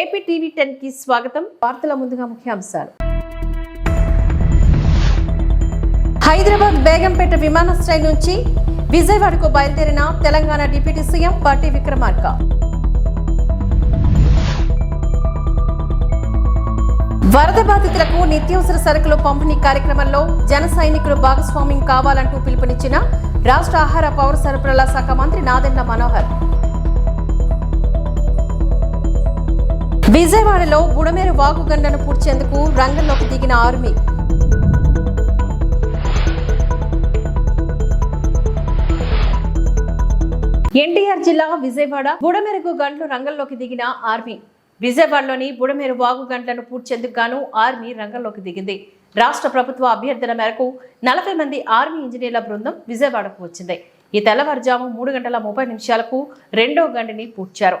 AP TV టెన్కి స్వాగతం. వార్తల ముందుగా ముఖ్యాంశాలు. హైదరాబాద్ బేగంపేట విమానాశ్రయం నుంచి విజయవాడకు బయలుదేరిన Telangana deputy CM party Vikramarka. వరద బాధితులకు నిత్యావసర సరుకులు పంపిణీ కార్యక్రమంలో జన సైనికులు భాగస్వామ్యం కావాలంటూ పిలుపునిచ్చిన రాష్ట్ర ఆహార పౌర సరఫరాల శాఖ మంత్రి నాదెండ్ల మనోహర్. విజయవాడలో బుడమేరు వాగుగండను పూడ్చేందుకు రంగంలోకి దిగిన ఆర్మీ. ఎన్టీఆర్ జిల్లా విజయవాడ బుడమేరుకు గంటలు రంగంలోకి దిగిన ఆర్మీ. విజయవాడలోని బుడమేరు వాగు గంటలను పూడ్చేందుకు గాను ఆర్మీ రంగంలోకి దిగింది. రాష్ట్ర ప్రభుత్వ అభ్యర్థన మేరకు నలభై మంది ఆర్మీ ఇంజనీర్ల బృందం విజయవాడకు వచ్చింది. ఈ తెల్లవారుజాము మూడు గంటల ముప్పై నిమిషాలకు రెండో గంటని పూడ్చారు.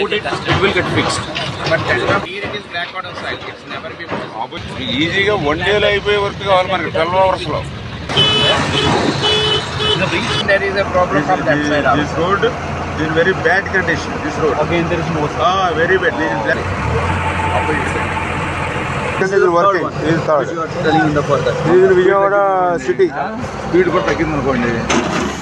put it, కష్టం. it will get fixed. ఈజీగా వన్ డేలో అయిపోయే వర్క్ కావాలి మనకి. Twelve the breach? There is a problem this, from that this, side This also. Road is in very bad condition, this road. Again, there is no sign. Ah, very bad. Oh. This is black. This is working. This is third. Which you are telling in the further. This is Vijayawada city. Speed for packing.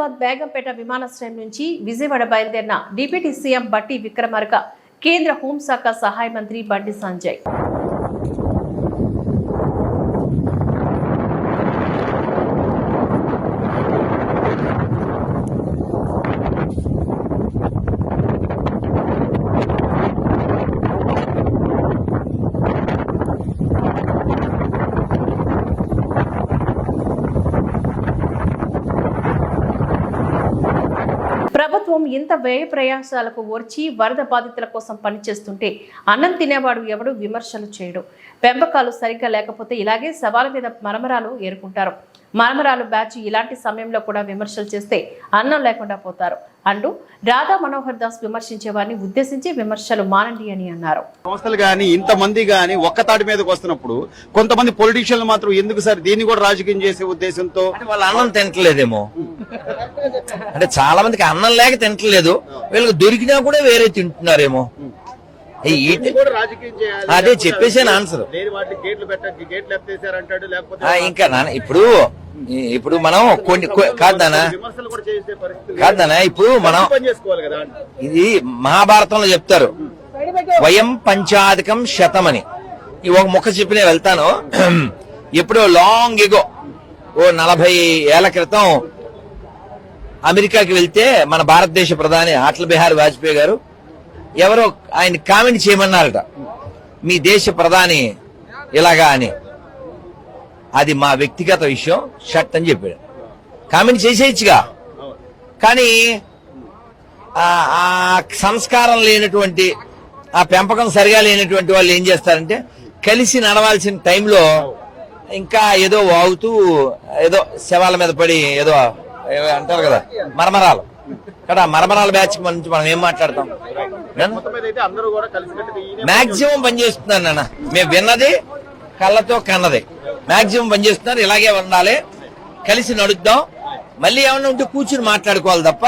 Hyderabad Begumpet విమానాశ్రయం నుంచి విజయవాడ బయలుదేరిన deputy CM బట్టి విక్రమార్క కేంద్ర హోంశాఖ సహాయ మంత్రి బండి సంజయ్ ప్రభుత్వం ఇంత వ్యయ ప్రయాసాలకు ఓర్చి వరద బాధితుల కోసం పనిచేస్తుంటే అన్నం తినేవాడు ఎవడు విమర్శలు చేయడు. పెంపకాలు సరిగ్గా లేకపోతే ఇలాగే సవాల మీద మరమరాలు ఏరుకుంటారు. మరమరాలు బ్యాచ్ ఇలాంటి సమయంలో కూడా విమర్శలు చేస్తే అన్నం లేకుండా పోతారు. అంటూ రాధా మనోహర్ దాస్ విమర్శించే వారిని ఉద్దేశించి విమర్శలు మానండి అని అన్నారు. సంస్థలు గాని ఇంతమంది గాని ఒక్క తాటి మీదకి వస్తున్నప్పుడు కొంతమంది పొలిటీషియన్లు మాత్రం ఎందుకు సార్ దీన్ని కూడా రాజకీయం చేసే ఉద్దేశంతో? అంటే వాళ్ళు అన్నం తింటలేదేమో. అంటే చాలా మందికి అన్నం లేక తింటలేదు. వీళ్ళకి దొరికినా కూడా వేరే తింటున్నారేమో. అదే చెప్పేసాను ఆన్సర్ లేని వాటికి గేట్లు పెట్ట గేట్లు ఎత్తేసారంటాడు లేకపోతే ఆ, ఇంకా ఇప్పుడు ఇప్పుడు మనం కొన్ని కాదనా కాదనా ఇప్పుడు మనం ఇది మహాభారతంలో చెప్తారు. వయం పంచాధికం శతమని. ఈ ఒక ముఖ చెప్పి నేను వెళ్తాను. ఎప్పుడో లాంగ్ ఎగో ఓ నలభై ఏళ్ళ క్రితం అమెరికాకి వెళ్తే మన భారతదేశ ప్రధాని అటల్ బిహారీ వాజ్పేయి గారు ఎవరో ఆయన కామెంట్ చేయమన్నారట. మీ దేశ ప్రధాని ఇలాగా అని. అది మా వ్యక్తిగత విషయం షట్ అని చెప్పాడు. కామెంట్ చేసేయచ్చుగా. కానీ ఆ సంస్కారం లేనటువంటి ఆ పెంపకం సరిగా లేనటువంటి వాళ్ళు ఏం చేస్తారంటే కలిసి నడవాల్సిన టైంలో ఇంకా ఏదో వాగుతూ ఏదో శవాల మీద పడి ఏదో అంటారు కదా మరమరాలు. కదా మరమరాల బ్యాచ్ నుంచి మనం ఏం మాట్లాడతాం? మాక్సిమం పనిచేస్తున్నారు నాన్న. మేము విన్నది కళ్ళతో కన్నది. మాక్సిమం పనిచేస్తున్నారు ఇలాగే ఉండాలి. కలిసి నడుద్దాం. మళ్ళీ ఏమన్నా ఉంటే కూర్చుని మాట్లాడుకోవాలి తప్ప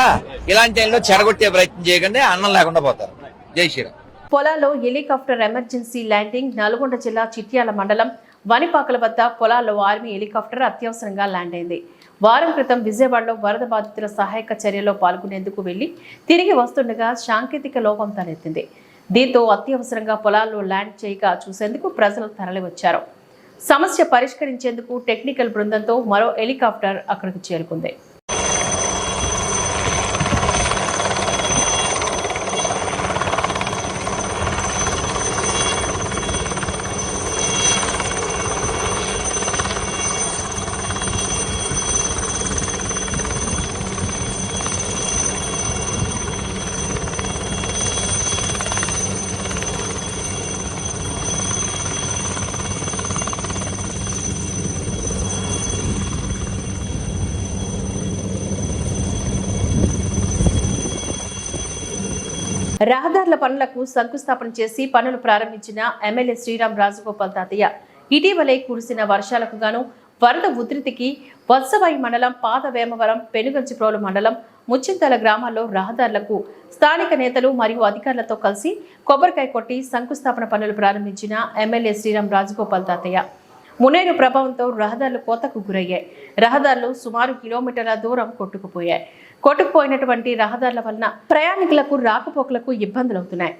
ఇలాంటి టైంలో చెడగొట్టే ప్రయత్నం చేయకుండా అన్నం లేకుండా పోతారు. జై శ్రీరామ్. పొలాల్లో హెలికాప్టర్ ఎమర్జెన్సీ ల్యాండింగ్ నల్గొండ జిల్లా చిట్యాల మండలం వనిపాకల వద్ద పొలాల్లో ఆర్మీ హెలికాప్టర్ అత్యవసరంగా ల్యాండ్ అయింది. వారం క్రితం విజయవాడలో వరద బాధితుల సహాయక చర్యలో పాల్గొనేందుకు వెళ్ళి తిరిగి వస్తుండగా సాంకేతిక లోపం తలెత్తింది. దీంతో అత్యవసరంగా పొలాల్లో ల్యాండ్ చేయగా చూసేందుకు ప్రజలు తరలివచ్చారు. సమస్య పరిష్కరించేందుకు టెక్నికల్ బృందంతో మరో హెలికాప్టర్ అక్కడికి చేరుకుంది. రహదారుల పనులకు శంకుస్థాపన చేసి పనులు ప్రారంభించిన ఎమ్మెల్యే శ్రీరామ్ రాజగోపాల్ తాతయ్య. ఇటీవలే కురిసిన వర్షాలకు గాను వరద ఉధృతికి వత్సవాయి మండలం పాత వేమవరం పెనుగంచిప్రోలు మండలం ముచ్చింతల గ్రామాల్లో రహదారులకు స్థానిక నేతలు మరియు అధికారులతో కలిసి కొబ్బరికాయ కొట్టి శంకుస్థాపన పనులు ప్రారంభించిన ఎమ్మెల్యే శ్రీరామ్ రాజగోపాల్ తాతయ్య. మునేరు ప్రభావంతో రహదారులు కోతకు గురయ్యాయి. రహదారులు సుమారు కిలోమీటర్ల దూరం కొట్టుకుపోయాయి. కొట్టుకుపోయినటువంటి రహదారుల వలన ప్రయాణికులకు రాకపోకలకు ఇబ్బందులవుతున్నాయి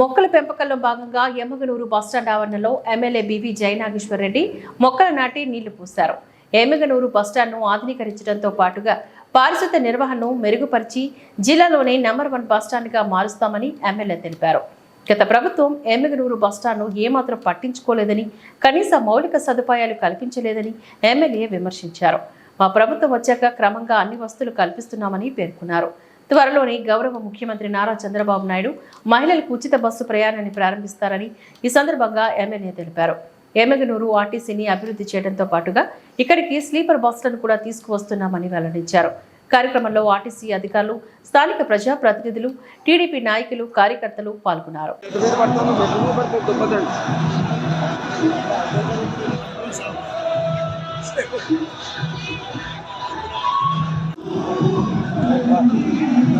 మొక్కల పెంపకంలో భాగంగా ఎమ్మగనూరు బస్టాండ్ ఆవరణలో ఎమ్మెల్యే బివి జయనాగేశ్వర్ రెడ్డి మొక్కలు నాటి నీళ్ళు పూశారు. ఎమ్మగనూరు బస్టాండ్ను ఆధునీకరించడంతో పాటుగా పారిశుద్ధ నిర్వహణను మెరుగుపరిచి జిల్లాలోనే నెంబర్ వన్ బస్టాండ్గా మారుస్తామని ఎమ్మెల్యే తెలిపారు. గత ప్రభుత్వం ఎమ్మెగనూరు బస్టాండ్ను ఏమాత్రం పట్టించుకోలేదని కనీస మౌలిక సదుపాయాలు కల్పించలేదని ఎమ్మెల్యే విమర్శించారు. మా ప్రభుత్వం వచ్చాక క్రమంగా అన్ని వస్తువులు కల్పిస్తున్నామని పేర్కొన్నారు. త్వరలోనే గౌరవ ముఖ్యమంత్రి నారా చంద్రబాబు నాయుడు మహిళలకు ఉచిత బస్సు ప్రయాణాన్ని ప్రారంభిస్తారని ఈ సందర్భంగా ఎమ్మెల్యే తెలిపారు. ఎమ్మెగనూరు ఆర్టీసీని అభివృద్ధి చేయడంతో పాటుగా ఇక్కడికి స్లీపర్ బస్సులను కూడా తీసుకువస్తున్నామని వెల్లడించారు. కార్యక్రమంలో ఆర్టీసీ అధికారులు స్థానిక ప్రజా ప్రతినిధులు టీడీపీ నాయకులు కార్యకర్తలు పాల్గొన్నారు.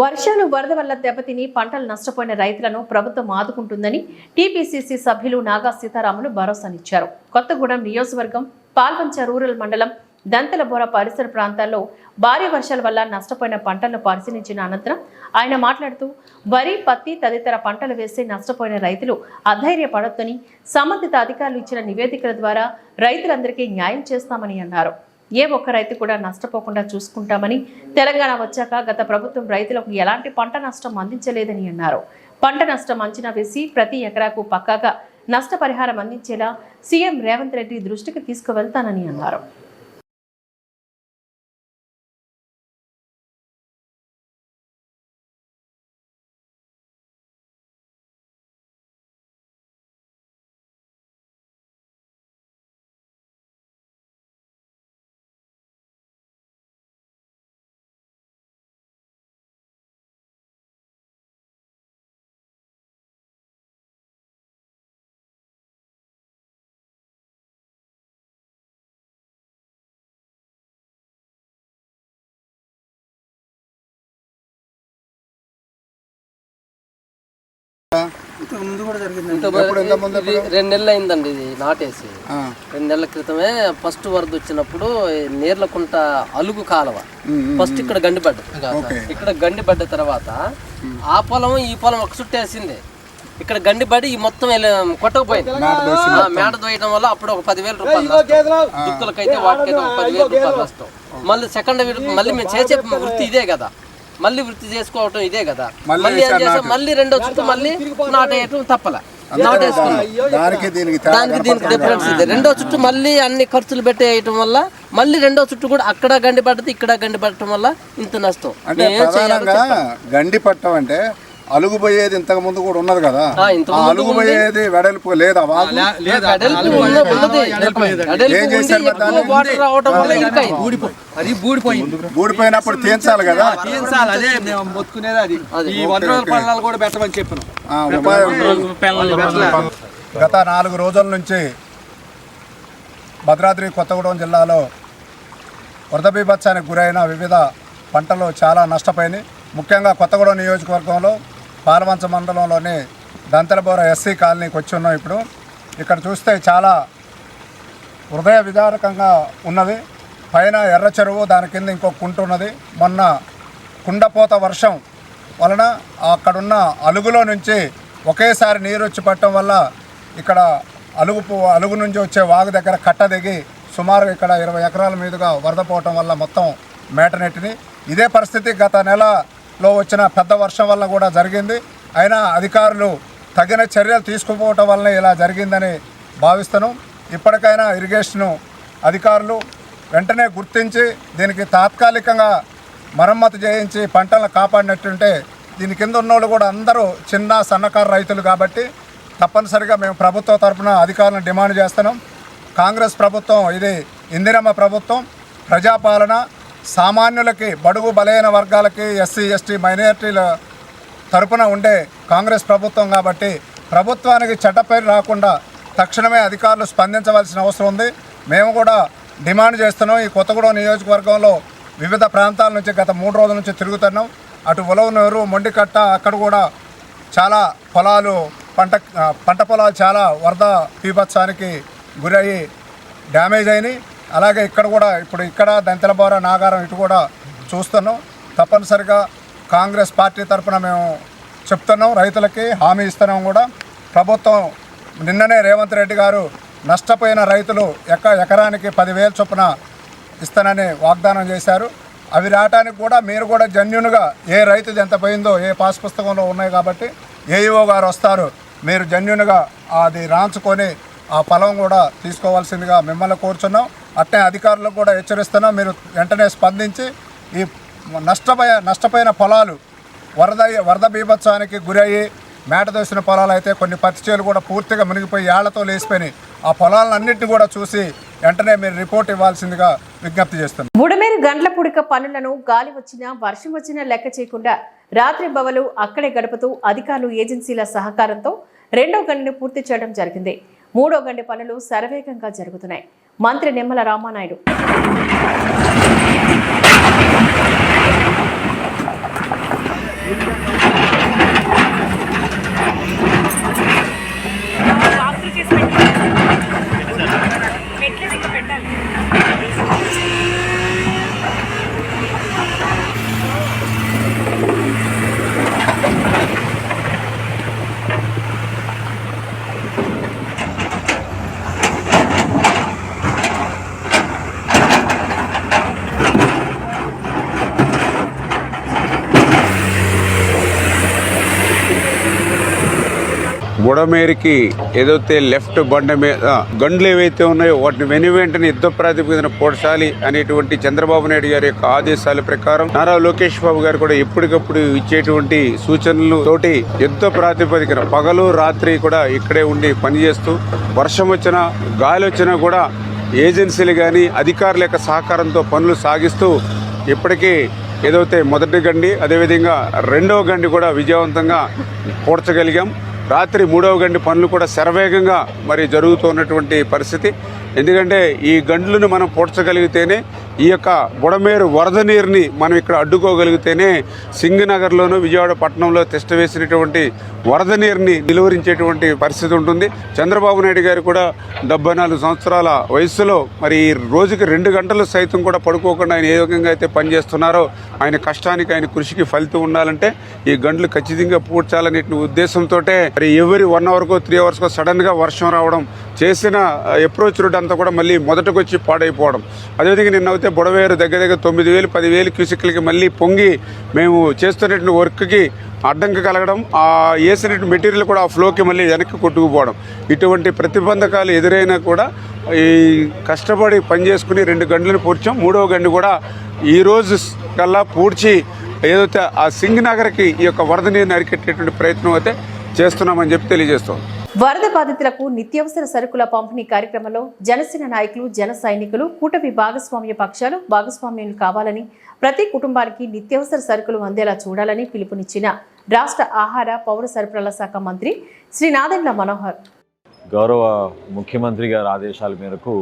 వర్షాలు వరద వల్ల దెబ్బతిని పంటలు నష్టపోయిన రైతులను ప్రభుత్వం ఆదుకుంటుందని టీపీసీసీ సభ్యులు నాగా సీతారాములు భరోసానిచ్చారు. కొత్తగూడెం నియోజకవర్గం పాల్వంచ రూరల్ మండలం దంతలబోర పరిసర ప్రాంతాల్లో భారీ వర్షాల వల్ల నష్టపోయిన పంటలను పరిశీలించిన అనంతరం ఆయన మాట్లాడుతూ వరి పత్తి తదితర పంటలు వేసి నష్టపోయిన రైతులు అధైర్యపడొద్దని సంబంధిత అధికారులు ఇచ్చిన నివేదికల ద్వారా రైతులందరికీ న్యాయం చేస్తామని అన్నారు. ఏ ఒక్క రైతు కూడా నష్టపోకుండా చూసుకుంటామని తెలంగాణ వచ్చాక గత ప్రభుత్వం రైతులకు ఎలాంటి పంట నష్టం అందించలేదని అన్నారు. పంట నష్టం అంచనా వేసి ప్రతి ఎకరాకు పక్కాగా నష్టపరిహారం అందించేలా సీఎం రేవంత్ రెడ్డి దృష్టికి తీసుకువెళ్తానని అన్నారు. రెండు నెలలు అయిందండి ఇది నాటేసి. రెండు నెలల క్రితమే ఫస్ట్ వరద వచ్చినప్పుడు నీర్లకుంట అలుగు కాలువ. ఫస్ట్ ఇక్కడ గండి పడ్డది ఇక్కడ గండి పడ్డ తర్వాత ఆ పొలం ఈ పొలం ఒక చుట్టేసింది ఇక్కడ గండి పడి ఈ మొత్తం కొట్టకపోయింది. మేడ దోయడం వల్ల అప్పుడు ఒక పదివేల రూపాయలు. దిక్కులకైతే వాటికైతే ఒక పదివేల రూపాయలు నష్టం. మళ్ళీ సెకండ్ మళ్ళీ మేము చేసే వృత్తి ఇదే కదా. మళ్ళీ వృత్తి చేసుకోవటం ఇదే కదా. మళ్ళీ ఏం చేసాం మళ్ళీ రెండో చుట్టూ మళ్ళీ నాటేయటం తప్పల. నాటేసుకున్నాం దానికి దీనికి దానికి దీనికి డిఫరెన్స్ ఇది. రెండో చుట్టూ మళ్ళీ అన్ని ఖర్చులు పెట్టేయటం వల్ల మళ్ళీ రెండో చుట్టూ కూడా అక్కడ గండి పడ్డది ఇక్కడ గండి పడటం వల్ల ఇంత నష్టం. అంటే. గండి పట్టం అంటే అలుగు పోయేది ఇంతకు ముందు కూడా ఉన్నది కదా? ఆ, ఇంతకు ఆ ముందు అలుగు ఉంది. పోయేది వెడల్పు లేదా ఏం చేశారు. అది బూడిపోయింది ఊడిపోయినప్పుడు తీర్చాలి కదా? తీయించాలి. అదే మేము మొత్తుకునేది అది. అది. ఈ వంద రోజుల పనులు కూడా పెట్టమని చెప్పినాం. గత నాలుగు రోజుల నుంచి భద్రాద్రి కొత్తగూడెం జిల్లాలో వరద బీభత్సానికి గురైన వివిధ పంటలు చాలా నష్టపోయినాయి. ముఖ్యంగా కొత్తగూడెం నియోజకవర్గంలో పాలవంచ మండలంలోని దంతలబోర ఎస్సీ కాలనీకి వచ్చి ఉన్నాం ఇప్పుడు. ఇక్కడ చూస్తే చాలా హృదయ విదారకంగా ఉన్నది. పైన ఎర్ర చెరువు దాని కింద ఇంకో కుంట ఉన్నది. మొన్న కుండపోత వర్షం వలన అక్కడున్న అలుగులో నుంచి ఒకేసారి నీరు వచ్చి పట్టడం వల్ల ఇక్కడ అలుగు అలుగు నుంచి వచ్చే వాగు దగ్గర కట్ట దిగి సుమారు ఇక్కడ ఇరవై ఎకరాల మీదుగా వరద పోవటం వల్ల మొత్తం మేటనెట్టిని ఇదే పరిస్థితి గత నెల లో వచ్చిన పెద్ద వర్షం వల్ల కూడా జరిగింది. అయినా అధికారులు తగిన చర్యలు తీసుకుపోవటం వల్ల ఇలా జరిగిందని భావిస్తున్నాం. ఇప్పటికైనా ఇరిగేషను అధికారులు వెంటనే గుర్తించి దీనికి తాత్కాలికంగా మరమ్మతు చేయించి పంటలను కాపాడినట్టుంటే దీని కింద ఉన్నోళ్ళు కూడా అందరూ చిన్న సన్నకారు రైతులు కాబట్టి తప్పనిసరిగా మేము ప్రభుత్వ తరఫున అధికారులను డిమాండ్ చేస్తున్నాం. కాంగ్రెస్ ప్రభుత్వం ఇది ఇందిరమ్మ ప్రభుత్వం. ప్రజాపాలన సామాన్యులకి బడుగు బలైన వర్గాలకి ఎస్సీ ఎస్టీ మైనారిటీల తరపున ఉండే కాంగ్రెస్ ప్రభుత్వం కాబట్టి ప్రభుత్వానికి చట్టపేరు రాకుండా తక్షణమే అధికారులు స్పందించవలసిన అవసరం ఉంది. మేము కూడా డిమాండ్ చేస్తున్నాం. ఈ కొత్తగూడెం నియోజకవర్గంలో వివిధ ప్రాంతాల నుంచి గత మూడు రోజుల నుంచి తిరుగుతున్నాం. అటు ఉలవనూరు మొండికట్ట అక్కడ కూడా చాలా పొలాలు పంట పంట పొలాలు చాలా వరద పీభత్సానికి గురయ్యి డ్యామేజ్ అయినాయి. అలాగే ఇక్కడ కూడా ఇప్పుడు ఇక్కడ దంతెలబోర నాగారం ఇటు కూడా చూస్తున్నాం. తప్పనిసరిగా కాంగ్రెస్ పార్టీ తరఫున మేము చెప్తున్నాం రైతులకి హామీ ఇస్తున్నాం కూడా. ప్రభుత్వం నిన్ననే రేవంత్ రెడ్డి గారు నష్టపోయిన రైతులు ఎక్క ఎకరానికి పదివేల చొప్పున ఇస్తానని వాగ్దానం చేశారు. అవి రావటానికి కూడా మీరు కూడా జన్యునుగా ఏ రైతుది ఎంత పోయిందో ఏ పాస్ పుస్తకంలో ఉన్నాయి కాబట్టి ఏఈఓ గారు వస్తారు మీరు జన్యునుగా అది రాంచుకొని ఆ పొలం కూడా తీసుకోవాల్సిందిగా మిమ్మల్ని కోరుచున్నాం. అట్టే అధికారులకు కూడా హెచ్చరిస్తున్నాం. మీరు వెంటనే స్పందించి ఈ నష్టపోయ నష్టపోయిన పొలాలు వరద వరద బీభత్సానికి గురయ్యి మేట దోసిన పొలాలు అయితే కొన్ని పత్తి కూడా పూర్తిగా మునిగిపోయి ఏళ్ళతో లేచిపోయినాయి. ఆ పొలాలన్నింటినీ కూడా చూసి వెంటనే మీరు రిపోర్ట్ ఇవ్వాల్సిందిగా విజ్ఞప్తి చేస్తున్నాం. బుడమేరు గండ్ల పుడక పనులను గాలి వచ్చినా వర్షం వచ్చినా లెక్క చేయకుండా రాత్రి బవలు అక్కడే గడుపుతూ అధికారులు ఏజెన్సీల సహకారంతో రెండో గండిని పూర్తి చేయడం జరిగింది. మూడో గంటి పనులు శరవేగంగా జరుగుతున్నాయి. మంత్రి నిమ్మల రామానాయుడు. బుడమేరికి ఏదైతే లెఫ్ట్ బండ మీద గండ్లు ఏవైతే ఉన్నాయో వాటిని వెను వెంటనే యుద్ధ ప్రాతిపదికన పోడ్చాలి అనేటువంటి చంద్రబాబు నాయుడు గారి యొక్క ఆదేశాల ప్రకారం నారా లోకేష్ బాబు గారు కూడా ఎప్పటికప్పుడు ఇచ్చేటువంటి సూచనలు తోటి యుద్ధ ప్రాతిపదికన పగలు రాత్రి కూడా ఇక్కడే ఉండి పనిచేస్తూ వర్షం వచ్చినా గాలి వచ్చినా కూడా ఏజెన్సీలు కానీ అధికారుల యొక్క సహకారంతో పనులు సాగిస్తూ ఇప్పటికీ ఏదైతే మొదటి గండి అదేవిధంగా రెండవ గండి కూడా విజయవంతంగా పోడ్చగలిగాం. రాత్రి మూడవ గండి పనులు కూడా శరవేగంగా మరి జరుగుతున్నటువంటి పరిస్థితి. ఎందుకంటే ఈ గండ్లను మనం పూడ్చగలిగితేనే ఈ యొక్క బుడమేరు వరద నీరుని మనం ఇక్కడ అడ్డుకోగలిగితేనే సింగనగర్లోను విజయవాడ పట్టణంలో తిష్ట వేసినటువంటి వరద నీరుని నిలువరించేటువంటి పరిస్థితి ఉంటుంది. చంద్రబాబు నాయుడు గారు కూడా డెబ్బై నాలుగు సంవత్సరాల వయసులో మరి ఈ రోజుకి రెండు గంటలు సైతం కూడా పడుకోకుండా ఆయన ఏ విధంగా అయితే పనిచేస్తున్నారో ఆయన కష్టానికి ఆయన కృషికి ఫలితం ఉండాలంటే ఈ గంటలు ఖచ్చితంగా పూడ్చాలనే ఉద్దేశంతో మరి ఎవరి వన్ అవర్కో త్రీ అవర్స్కో సడన్గా వర్షం రావడం చేసిన అప్రోచ్ రూట్ అంతా కూడా మళ్ళీ మొదటకు వచ్చి పాడైపోవడం. అదేవిధంగా నిన్న అయితే బుడవేరు దగ్గర దగ్గర తొమ్మిది వేలు పదివేలు క్యూసిక్లకి మళ్ళీ పొంగి మేము చేస్తున్నటువంటి వర్క్కి అడ్డంకి కలగడం ఆ వేసినటువంటి మెటీరియల్ కూడా ఆ ఫ్లోకి మళ్ళీ వెనక్కి కొట్టుకుపోవడం. ఇటువంటి ప్రతిబంధకాలు ఎదురైనా కూడా ఈ కష్టపడి పని చేసుకుని రెండు గంటలను పూడ్చాం మూడవ గంట కూడా ఈ రోజు కల్లా పూడ్చి ఏదైతే ఆ సింగ్ నగర్కి ఈ యొక్క వరద నీరు నరికెట్టేటువంటి ప్రయత్నం అయితే చేస్తున్నామని చెప్పి తెలియజేస్తాం వరద బాధితులకు నిత్యావసర సరుకుల పంపిణీ కార్యక్రమంలో జనసేన నాయకులు జన సైనికులు కూటమి భాగస్వామ్య పక్షాలు భాగస్వామ్యులు కావాలని ప్రతి కుటుంబానికి నిత్యావసర సరుకులు అందేలా చూడాలని పిలుపునిచ్చిన రాష్ట్ర ఆహార పౌర సరఫరాల శాఖ మంత్రి శ్రీ నాదెండ్ల మనోహర్. గౌరవ ముఖ్యమంత్రి గారి ఆదేశాల మేరకు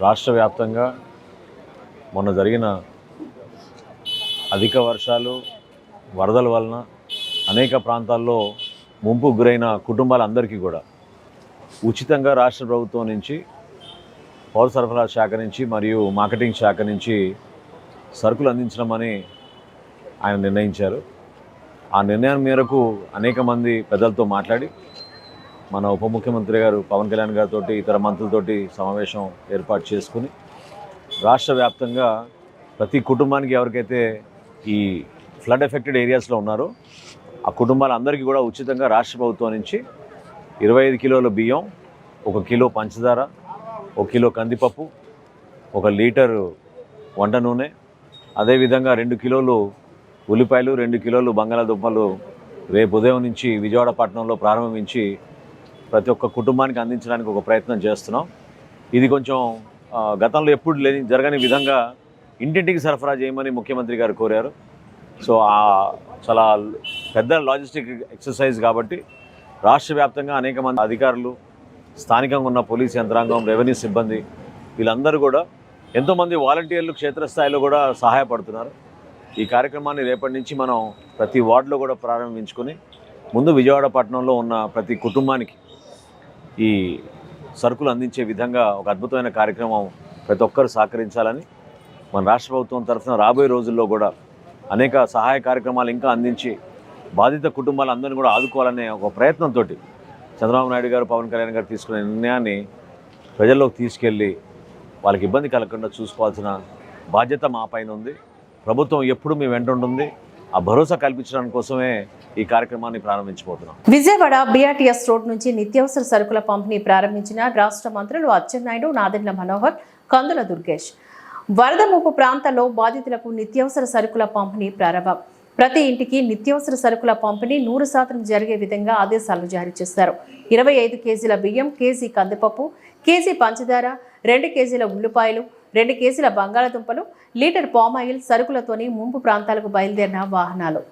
రాష్ట్ర వ్యాప్తంగా మొన్న జరిగిన అధిక వర్షాలు వరదల వలన అనేక ప్రాంతాల్లో ముంపు గురైన కుటుంబాలందరికీ కూడా ఉచితంగా రాష్ట్ర ప్రభుత్వం నుంచి పౌర సరఫరా శాఖ నుంచి మరియు మార్కెటింగ్ శాఖ నుంచి సరుకులు అందించడం అని ఆయన నిర్ణయించారు. ఆ నిర్ణయం మేరకు అనేక మంది పెద్దలతో మాట్లాడి మన ఉప ముఖ్యమంత్రి గారు పవన్ కళ్యాణ్ గారితో ఇతర మంత్రులతోటి సమావేశం ఏర్పాటు చేసుకుని రాష్ట్ర వ్యాప్తంగా ప్రతి కుటుంబానికి ఎవరికైతే ఈ ఫ్లడ్ ఎఫెక్టెడ్ ఏరియాస్లో ఉన్నారో ఆ కుటుంబాలందరికీ కూడా ఉచితంగా రాష్ట్ర ప్రభుత్వం నుంచి ఇరవై ఐదు కిలోల బియ్యం ఒక కిలో పంచదార ఒక కిలో కందిపప్పు ఒక లీటరు వంట నూనె అదేవిధంగా రెండు కిలోలు ఉల్లిపాయలు రెండు కిలోలు బంగాళాదుంపలు రేపు ఉదయం నుంచి విజయవాడ పట్టణంలో ప్రారంభించి ప్రతి ఒక్క కుటుంబానికి అందించడానికి ఒక ప్రయత్నం చేస్తున్నాం. ఇది కొంచెం గతంలో ఎప్పుడు లేని జరగని విధంగా ఇంటింటికి సరఫరా చేయమని ముఖ్యమంత్రి గారు కోరారు. సో చాలా పెద్ద లాజిస్టిక్ ఎక్సర్సైజ్ కాబట్టి రాష్ట్ర వ్యాప్తంగా అనేక మంది అధికారులు స్థానికంగా ఉన్న పోలీస్ యంత్రాంగం రెవెన్యూ సిబ్బంది వీళ్ళందరూ కూడా ఎంతోమంది వాలంటీర్లు క్షేత్రస్థాయిలో కూడా సహాయపడుతున్నారు. ఈ కార్యక్రమాన్ని రేపటి నుంచి మనం ప్రతి వార్డులో కూడా ప్రారంభించుకొని ముందు విజయవాడ పట్టణంలో ఉన్న ప్రతి కుటుంబానికి ఈ సరుకులు అందించే విధంగా ఒక అద్భుతమైన కార్యక్రమం ప్రతి ఒక్కరు సహకరించాలని మన రాష్ట్ర ప్రభుత్వం తరఫున రాబోయే రోజుల్లో కూడా అనేక సహాయ కార్యక్రమాలు ఇంకా అందించి బాధిత కుటుంబాలందరినీ కూడా ఆదుకోవాలనే ఒక ప్రయత్నంతో చంద్రబాబు నాయుడు గారు పవన్ కళ్యాణ్ గారు తీసుకునే నిర్ణయాన్ని ప్రజల్లోకి తీసుకెళ్ళి వాళ్ళకి ఇబ్బంది కలగకుండా చూసుకోవాల్సిన బాధ్యత మా పైన ఉంది. ప్రభుత్వం ఎప్పుడు మీ వెంట ఉంటుంది. ఆ భరోసా కల్పించడానికి కోసమే ఈ కార్యక్రమాన్ని ప్రారంభించబోతున్నాం. విజయవాడ బీఆర్టీఎస్ రోడ్ నుంచి నిత్యావసర సరుకుల పంపిణీ ప్రారంభించిన రాష్ట్ర మంత్రులు అచ్చెన్నాయుడు నాదెండ్ల మనోహర్ కందుల దుర్గేష్. వరద ముప్పు ప్రాంతాల్లో బాధితులకు నిత్యావసర సరుకుల పంపిణీ ప్రారంభం. ప్రతి ఇంటికి నిత్యావసర సరుకుల పంపిణీ నూరు శాతం జరిగే విధంగా ఆదేశాలు జారీ చేశారు. ఇరవై ఐదు కేజీల బియ్యం కేజీ కందిపప్పు కేజీ పంచదార రెండు కేజీల ఉల్లిపాయలు రెండు కేజీల బంగాళాదుంపలు లీటర్ పామాయిల్ సరుకులతోని ముంపు ప్రాంతాలకు బయలుదేరిన వాహనాలు.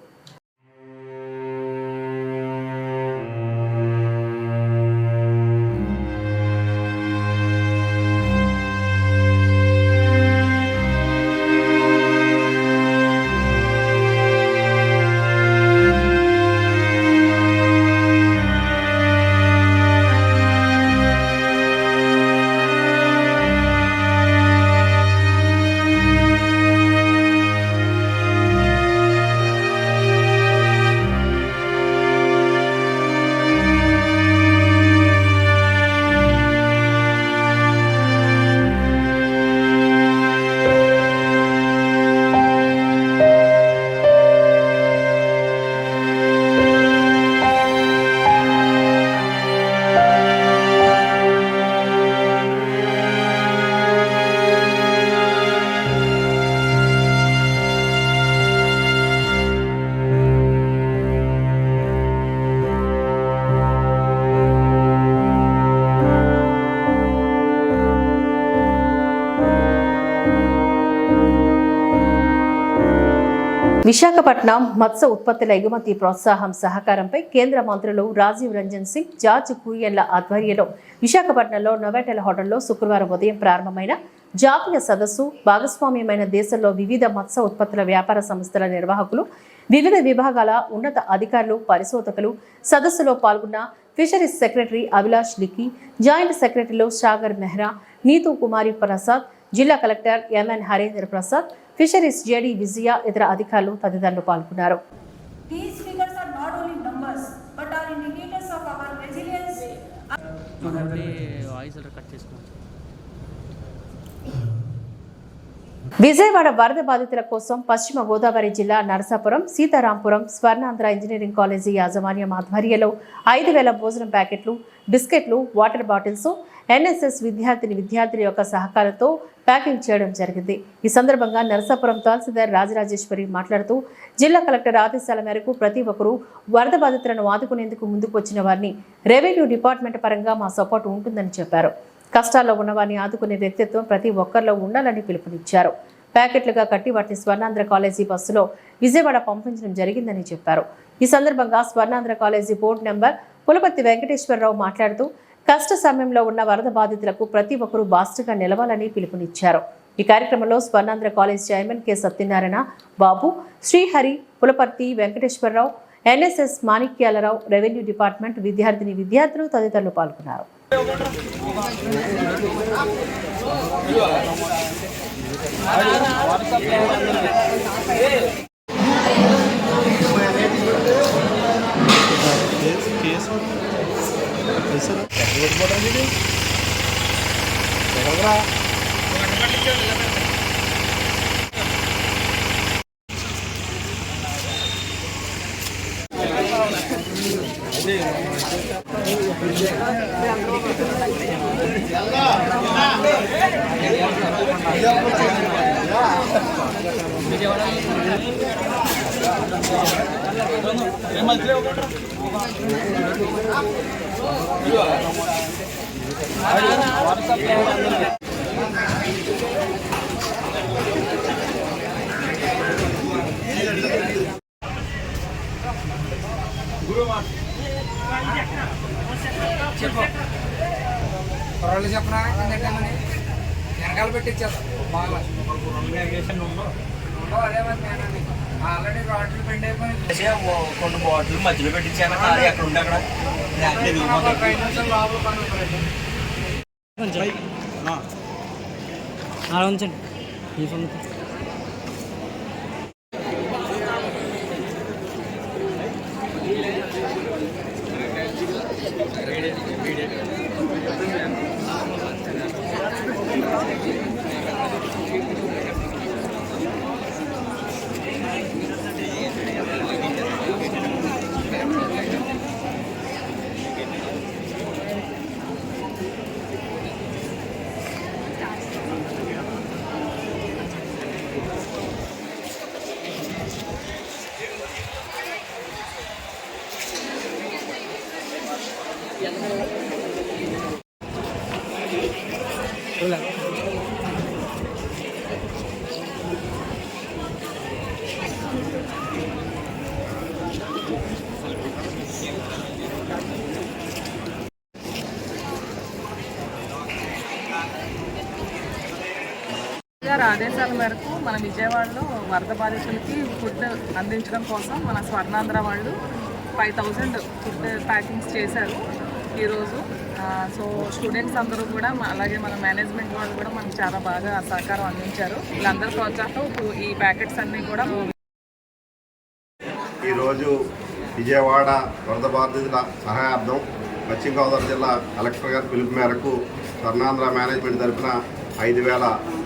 విశాఖపట్నం మత్స్య ఉత్పత్తుల ఎగుమతి ప్రోత్సాహం సహకారంపై కేంద్ర మంత్రులు రాజీవ్ రంజన్ సింగ్ జార్జ్ కురియన్ల ఆధ్వర్యంలో విశాఖపట్నంలో నోవాటెల్ హోటల్లో శుక్రవారం ఉదయం ప్రారంభమైన జాతీయ సదస్సు భాగస్వామ్యమైన దేశంలో వివిధ మత్స్య ఉత్పత్తుల వ్యాపార సంస్థల నిర్వాహకులు వివిధ విభాగాల ఉన్నత అధికారులు పరిశోధకులు సదస్సులో పాల్గొన్న fisheries secretary Abhilash Likki joint సెక్రటరీలు సాగర్ మెహ్రా నీతూ కుమారి ప్రసాద్ జిల్లా collector MN Harendra Prasad fisheries JD Vijaya ఇతర అధికారులు తదితరులు పాల్గొన్నారు. These విజయవాడ వరద బాధితుల కోసం పశ్చిమ గోదావరి జిల్లా నరసాపురం సీతారాంపురం స్వర్ణాంధ్ర ఇంజనీరింగ్ కాలేజీ యాజమాన్యం ఆధ్వర్యంలో ఐదు వేల భోజనం ప్యాకెట్లు బిస్కెట్లు వాటర్ బాటిల్స్ ఎన్ఎస్ఎస్ విద్యార్థిని విద్యార్థుల యొక్క సహకారంతో ప్యాకింగ్ చేయడం జరిగింది. ఈ సందర్భంగా నరసాపురం తహసీల్దార్ రాజరాజేశ్వరి మాట్లాడుతూ జిల్లా కలెక్టర్ ఆదేశాల మేరకు ప్రతి ఒక్కరూ వరద బాధితులను ఆదుకునేందుకు ముందుకు వచ్చిన వారిని రెవెన్యూ డిపార్ట్మెంట్ పరంగా మా సపోర్ట్ ఉంటుందని చెప్పారు. కష్టాల్లో ఉన్నవారిని ఆదుకునే వ్యక్తిత్వం ప్రతి ఒక్కరిలో ఉండాలని పిలుపునిచ్చారు. ప్యాకెట్లుగా కట్టి వాటిని స్వర్ణాంధ్ర కాలేజీ బస్సులో విజయవాడ పంపించడం జరిగిందని చెప్పారు. ఈ సందర్భంగా Swarnandhra college board number Pulaparthi Venkateswararao మాట్లాడుతూ కష్ట సమయంలో ఉన్న వరద బాధితులకు ప్రతి ఒక్కరూ బాస్టుగా నిలవాలని పిలుపునిచ్చారు. ఈ కార్యక్రమంలో Swarnandhra college chairman K. Satyanarayana Babu Srihari Pulaparthi Venkateswararao NSS Manikyalarao revenue department విద్యార్థిని విద్యార్థులు తదితరులు పాల్గొన్నారు. ఎక్కడ కుర్రాళ్ళు చెప్పరా కిందటేమని వెనకాల పెట్టించేస్తా బాగా. ఆల్రెడీ రాడ్లు పెండ్ అయిపోయి కొన్ని బాటిల్ మధ్యలో పెట్టించాను. అక్కడ. ఉండే అక్కడ ఐదు నిమిషాలు మేరకు మన విజయవాడలో వరద బాధితులకి ఫుడ్ అందించడం కోసం మన స్వర్ణాంధ్ర వాళ్ళు ఫైవ్ థౌజండ్ ఫుడ్ ప్యాకింగ్స్ చేశారు ఈరోజు. సో స్టూడెంట్స్ అందరూ కూడా అలాగే మన మేనేజ్మెంట్ వాళ్ళు కూడా మనకు చాలా బాగా సహకారం అందించారు. వీళ్ళందరి ప్రోత్సాహం ఈ ప్యాకెట్స్ అన్నీ కూడా ఈరోజు విజయవాడ వరద బాధితుల సహాయార్థం పశ్చిమ గోదావరి జిల్లా కలెక్టర్ గారి పిలుపు మేరకు స్వర్ణాంధ్ర మేనేజ్మెంట్ తరఫున ఐదు వేల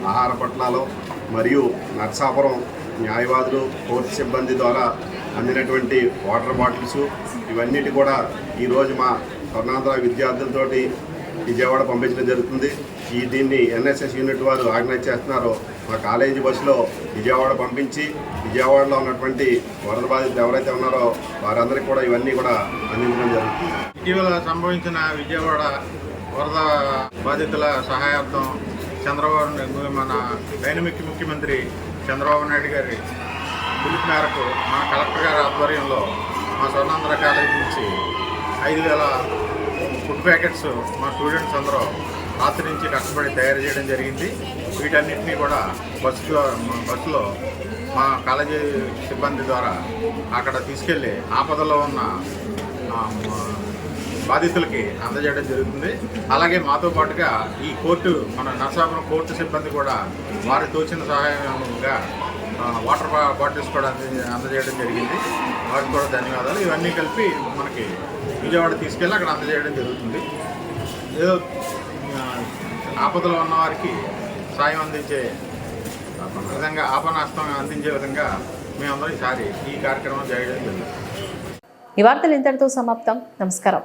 ఆహార పొట్లాలు మరియు నర్సాపురం న్యాయవాదులు కోర్టు సిబ్బంది ద్వారా అందినటువంటి వాటర్ బాటిల్స్ ఇవన్నిటి కూడా ఈరోజు మా స్వర్ణాంధ్ర విద్యార్థులతోటి విజయవాడ పంపించడం జరుగుతుంది. ఈ దీన్ని ఎన్ఎస్ఎస్ యూనిట్ వారు ఆర్గనైజ్ చేస్తున్నారు. మా కాలేజీ బస్సులో విజయవాడ పంపించి విజయవాడలో ఉన్నటువంటి వరద బాధితులు ఎవరైతే ఉన్నారో వారందరికీ కూడా ఇవన్నీ కూడా అందించడం జరుగుతుంది. ఇటీవల సంభవించిన విజయవాడ వరద బాధితుల సహాయార్థం చంద్రబాబు నాయుడు మన డైనమిక్ ముఖ్యమంత్రి చంద్రబాబు నాయుడు గారి పిలుపు మేరకు మన కలెక్టర్ గారి ఆధ్వర్యంలో మా స్వర్ణాంధ్ర కాలేజీ నుంచి ఐదు వేల ఫుడ్ ప్యాకెట్స్ మా స్టూడెంట్స్ అందరూ రాత్రి నుంచి కష్టపడి తయారు చేయడం జరిగింది. వీటన్నిటినీ కూడా బస్సులో బస్సులో మా కాలేజీ సిబ్బంది ద్వారా అక్కడ తీసుకెళ్ళి ఆపదలో ఉన్న బాధితులకి అందజేయడం జరుగుతుంది. అలాగే మాతో పాటుగా ఈ కోర్టు మన నరసాపురం కోర్టు సిబ్బంది కూడా వారి తోచిన సహాయంగా వాటర్ బా- బాటిల్స్ కూడా అంద అందజేయడం జరిగింది. వారికి కూడా ధన్యవాదాలు. ఇవన్నీ కలిపి మనకి విజయవాడ తీసుకెళ్ళి అక్కడ అందజేయడం జరుగుతుంది. ఏదో ఆ, ఆపదలో ఉన్న వారికి సాయం అందించే విధంగా ఆపనాస్తం అందించే విధంగా మేమందరం ఈసారి ఈ కార్యక్రమం చేయడం జరిగింది ఈ వార్తలు ఇంతటితో సమాప్తం. నమస్కారం.